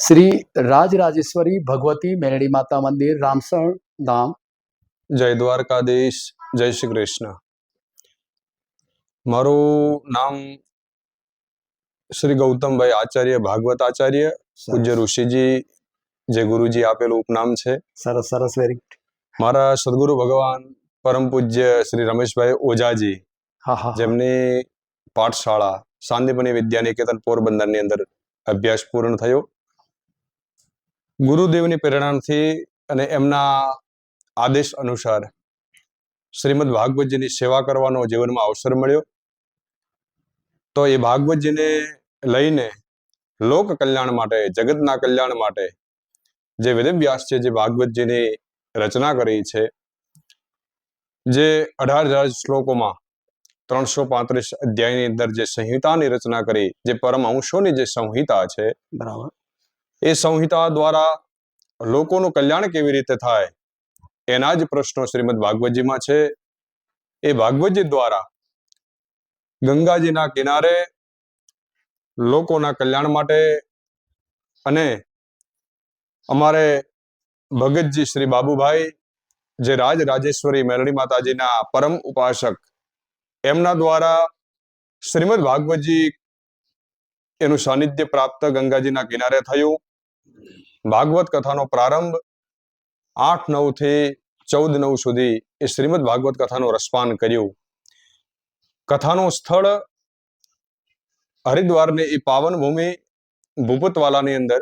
શ્રી રાજરાજેશ્વરી ભગવતી મેરડી માતા મંદિર રામસણ ધામ જય દ્વારકાધીશ જય શ્રી કૃષ્ણ. મારું નામ શ્રી ગૌતમભાઈ આચાર્ય ભાગવત આચાર્ય પૂજ્ય ઋષિજી જે ગુરુજી આપેલું ઉપનામ છે. સરસ સરસ વેરી મારા સદગુરુ ભગવાન પરમ પૂજ્ય શ્રી રમેશભાઈ ઓઝાજી હા હા જેમની પાઠશાળા શાંતિપની વિદ્યા નિકેતન પોરબંદરની અંદર અભ્યાસ પૂર્ણ થયો. ગુરુદેવની પ્રેરણાથી અને એમના આદેશ અનુસાર શ્રીમદ ભાગવતજીની સેવા કરવાનો જીવનમાં અવસર મળ્યો. તો એ ભાગવતજીને લઈને લોક કલ્યાણ માટે, જગતના કલ્યાણ માટે જે વેદવ્યાસ છે, જે ભાગવતજીની રચના કરી છે, જે અઢાર હજાર શ્લોકોમાં ત્રણસો પાંત્રીસ અધ્યાયની અંદર જે સંહિતાની રચના કરી, જે પરમ અંશોની જે સંહિતા છે, બરાબર. એ સંહિતા દ્વારા લોકોનું કલ્યાણ કેવી રીતે થાય? એના જ પ્રશ્નો શ્રીમદ ભાગવતજીમાં છે. એ ભાગવતજી દ્વારા ગંગાજીના કિનારે લોકોના કલ્યાણ માટે અને અમારે ભગતજી શ્રી બાબુભાઈ, જે રાજ રાજેશ્વરી મેલડી માતાજીના પરમ ઉપાસક, એમના દ્વારા શ્રીમદ ભાગવતજી એનું સાનિધ્ય પ્રાપ્ત ગંગાજીના કિનારે થયું. ભાગવત કથાનો પ્રારંભ આઠ નવથી ચૌદ નવ સુધી એ શ્રીમદ ભાગવત કથાનું રસપાન કર્યું. કથાનું સ્થળ હરિદ્વારની એ પાવન ભૂમિ ભૂપતવાલાની અંદર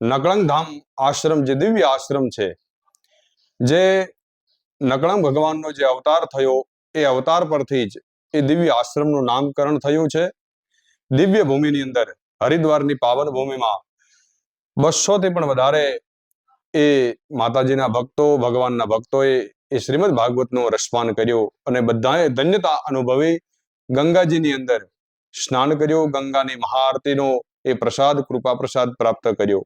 નકળંગ ધામ આશ્રમ જે દિવ્ય આશ્રમ છે, જે નકળંગ ભગવાનનો જે અવતાર થયો એ અવતાર પરથી જ એ દિવ્ય આશ્રમનું નામકરણ થયું છે. દિવ્ય ભૂમિની અંદર હરિદ્વારની પાવન ભૂમિમાં બસો થી પણ વધારે એ માતાજીના ભક્તો, ભગવાનના ભક્તોએ એ શ્રીમદ ભાગવતનું રસપાન કર્યું અને બધાએ ધન્યતા અનુભવી ગંગાજીની અંદર સ્નાન કર્યું, ગંગાની મહાઆરતીનો એ પ્રસાદ કૃપા પ્રસાદ પ્રાપ્ત કર્યો.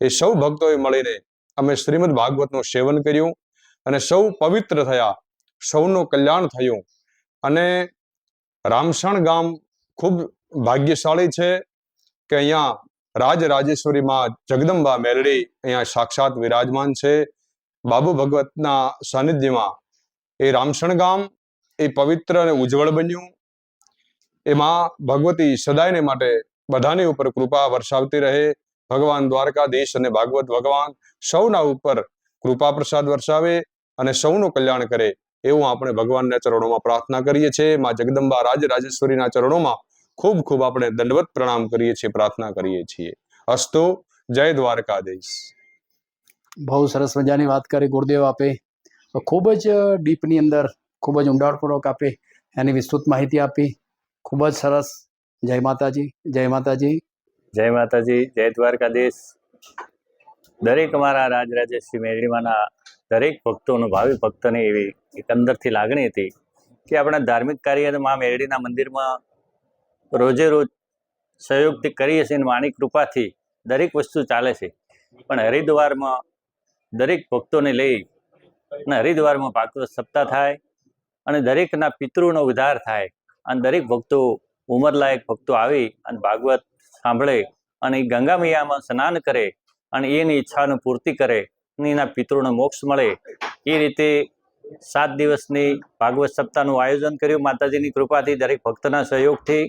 એ સૌ ભક્તોએ મળીને અમે શ્રીમદ ભાગવતનું સેવન કર્યું અને સૌ પવિત્ર થયા, સૌનું કલ્યાણ થયું અને રામસણ ગામ ખૂબ ભાગ્યશાળી છે કે અહીંયા રાજ રાજેશ્વરીમાં જગદંબા મેલડી અહીંયા સાક્ષાત વિરાજમાન છે. બાબુ ભગવતના સાનિધ્યમાં એ રામસણ ગામ એ પવિત્ર અને ઉજ્જવળ બન્યું. એમાં ભગવતી સદાયને માટે બધાની ઉપર કૃપા વરસાવતી રહે. ભગવાન દ્વારકાધીશ અને ભાગવત ભગવાન સૌના ઉપર કૃપા પ્રસાદ વરસાવે અને સૌનું કલ્યાણ કરે. એવું આપણે ભગવાનના ચરણોમાં પ્રાર્થના કરીએ છીએ. માં જગદંબા રાજ રાજેશ્વરીના ચરણોમાં ખૂબ ખૂબ આપણે દંડવત પ્રણામ કરીએ છીએ પ્રાર્થના કરીએ છીએ. અસ્તુ જય દ્વારકાધીશ. બહુ સરસ મજાની વાત કરી ગુરુદેવ આપે. ખૂબ જ ડીપની અંદર ખૂબ જ ઊંડાણપૂર્વક આપે એની વિસ્તૃત માહિતી આપી. ખૂબ જ સરસ. જય માતાજી જય માતાજી. જય માતાજી જય દ્વારકાધીશ. દરેક અમારા રાજરાજેશ્રી મેરડીમાંના દરેક ભક્તોનું ભાવિ ભક્તોની એવી એકંદરથી લાગણી હતી કે આપણા ધાર્મિક કાર્ય મા મેરડીના મંદિરમાં રોજે રોજ સહયોગથી કરીએ છીએ અને માની કૃપાથી દરેક વસ્તુ ચાલે છે. પણ હરિદ્વારમાં દરેક ભક્તોને લઈ અને હરિદ્વારમાં ભાગવત સપ્તાહ થાય અને દરેકના પિતૃનો ઉદ્ધાર થાય અને દરેક ભક્તો ઉંમરલાયક ભક્તો આવી અને ભાગવત સાંભળે અને ગંગા મૈયામાં સ્નાન કરે અને એની ઈચ્છાનું પૂર્તિ કરે અને એના પિતૃનો મોક્ષ મળે. એ રીતે સાત દિવસની ભાગવત સપ્તાહનું આયોજન કર્યું. માતાજીની કૃપાથી દરેક ભક્તના સહયોગથી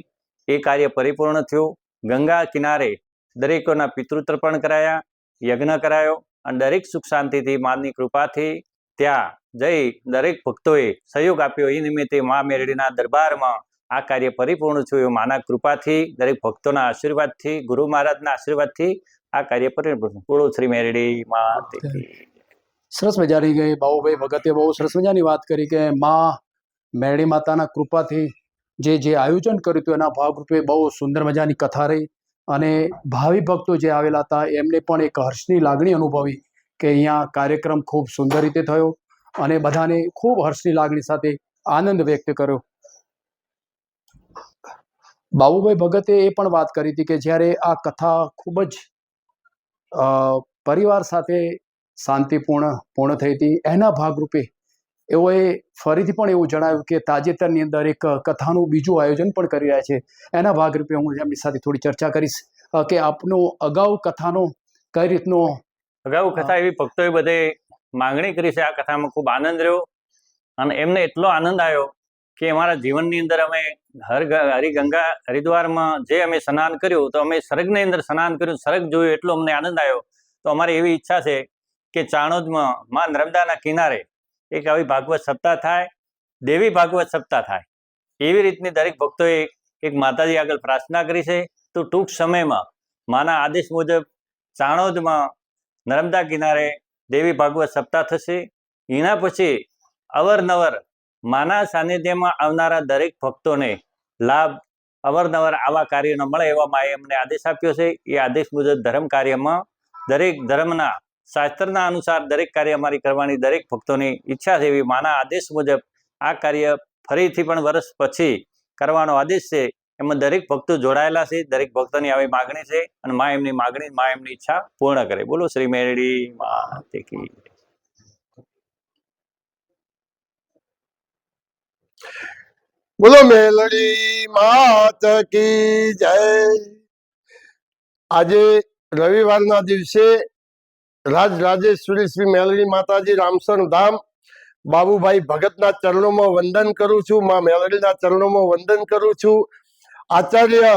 એ કાર્ય પરિપૂર્ણ થયું. ગંગા કિનારે દરેકોના પિતૃતર્પણ કરાયા, યજ્ઞ કરાયો અને દરેક સુખ શાંતિથી માની કૃપાથી ત્યાં જઈ દરેક ભક્તોએ સહયોગ આપ્યો. એ નિમિત્તે મા મેરડીના દરબારમાં આ કાર્ય પરિપૂર્ણ થયું. માના કૃપાથી દરેક ભક્તોના આશીર્વાદથી, ગુરુ મહારાજના આશીર્વાદથી આ કાર્ય પરિપૂર્ણ બોલો શ્રી મેરડી કી. સરસ મજાની ગઈ. બાહુભાઈ ભગતે બહુ સરસ મજાની વાત કરી કે મા મેરડી માતાના કૃપાથી જે જે આયોજન કર્યું હતું, એના ભાગરૂપે બહુ સુંદર મજાની કથા રહી અને ભાવિ ભક્તો જે આવેલા હતા, એમને પણ એક હર્ષની લાગણી અનુભવી કે અહીંયા કાર્યક્રમ ખૂબ સુંદર રીતે થયો અને બધાને ખૂબ હર્ષની લાગણી સાથે આનંદ વ્યક્ત કર્યો. બાબુભાઈ ભગતે એ પણ વાત કરી હતી કે જ્યારે આ કથા ખૂબ જ પરિવાર સાથે શાંતિપૂર્ણ, પૂર્ણ થઈ હતી, એના ભાગરૂપે એઓએ ફરીથી પણ એવું જણાવ્યું કે તાજેતરની અંદર એક કથાનું બીજું આયોજન પણ કરી રહ્યા છે. એના ભાગરૂપે હું એમની સાથે થોડી ચર્ચા કરીશ કે આપનો અગાઉ કથાનો કઈ રીતનું અગાઉ કથા એવી ભક્તોએ બધે માંગણી કરી છે. આ કથામાં ખૂબ આનંદ રહ્યો અને એમને એટલો આનંદ આવ્યો કે અમારા જીવનની અંદર અમે હર હરિગંગા હરિદ્વારમાં જે અમે સ્નાન કર્યું તો અમે સરગની અંદર સ્નાન કર્યું સરગ જોયું એટલો અમને આનંદ આવ્યો. તો અમારી એવી ઈચ્છા છે કે ચાણોદમાં માં નર્મદાના કિનારે એક આવી ભાગવત સપ્તાહ થાય, દેવી ભાગવત સપ્તાહ થાય. એવી રીતની દરેક ભક્તોએ એક માતાજી આગળ પ્રાર્થના કરી છે. તો ટૂંક સમયમાં માના આદેશ મુજબ ચાણોદમાં નર્મદા કિનારે દેવી ભાગવત સપ્તાહ થશે. એના પછી અવરનવર માના સાનિધ્યમાં આવનારા દરેક ભક્તોને લાભ અવરનવર આવા કાર્યનો મળે એવા માએ અમને આદેશ આપ્યો છે. એ આદેશ મુજબ ધર્મ કાર્યમાં દરેક ધર્મના શાસ્ત્રના અનુસાર દરેક કાર્ય અમારી કરવાની દરેક ભક્તોની ઈચ્છા છે માના આદેશ મુજબ આ કાર્ય ફરીથી પણ વર્ષ પછી કરવાનો આદેશ છે. એમાં દરેક ભક્તો જોડાયેલા છે, દરેક ભક્તોની આવી માગણી છે અને મા એમની માગણી, મા એમની ઈચ્છા પૂર્ણ કરે. બોલો શ્રી મેરડી કી બોલો મેલડી માત કી જય. આજે રવિવારના દિવસે રાજ રાજેશ્વરી શ્રી મેલડી માતાજી રામસણ ધામ. બાબુભાઈ ભગતના ચરણોમાં વંદન કરું છું, માં મેલડીના ચરણોમાં વંદન કરું છું. આચાર્ય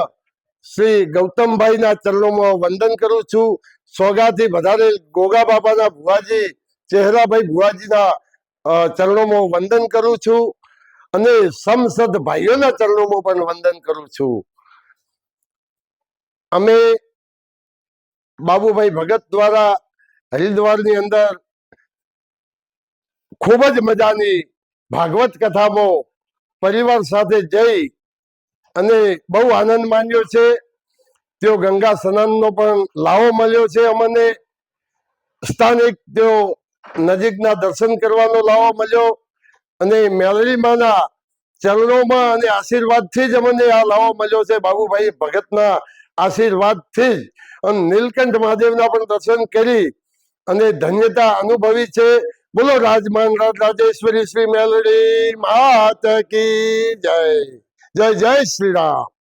શ્રી ગૌતમભાઈના ચરણોમાં વંદન કરું છું. સોગાથી વધારે ગોગા બાબાના ભુવાજી, ચહેરાભાઈ ભુવાજીના ચરણોમાં વંદન કરું છું. અને સમસદ ભાઈઓના ચરણોમાં પણ વંદન કરું છું. અમે બાબુભાઈ ભગત દ્વારા હરિદ્વારની અંદર ખૂબ જ મજાની ભાગવત કથામાં પરિવાર સાથે જઈ અને બહુ આનંદ માન્યો છે. તેઓ ગંગા સ્નાનનો પણ લાવો મળ્યો છે અમને. સ્થાનિક તેઓ નજીકના દર્શન કરવાનો લાવો મળ્યો અને મેલડીમાના ચરણોમાં અને આશીર્વાદથી જ અમને આ લાવો મળ્યો છે. બાબુભાઈ ભગતના આશીર્વાદથી જ અને નીલકંઠ મહાદેવના પણ દર્શન કરી અને ધન્યતા અનુભવી છે. બોલો રાજમાન રાજેશ્વરી શ્રી મેલડી માત કી જય. જય જય શ્રી રામ.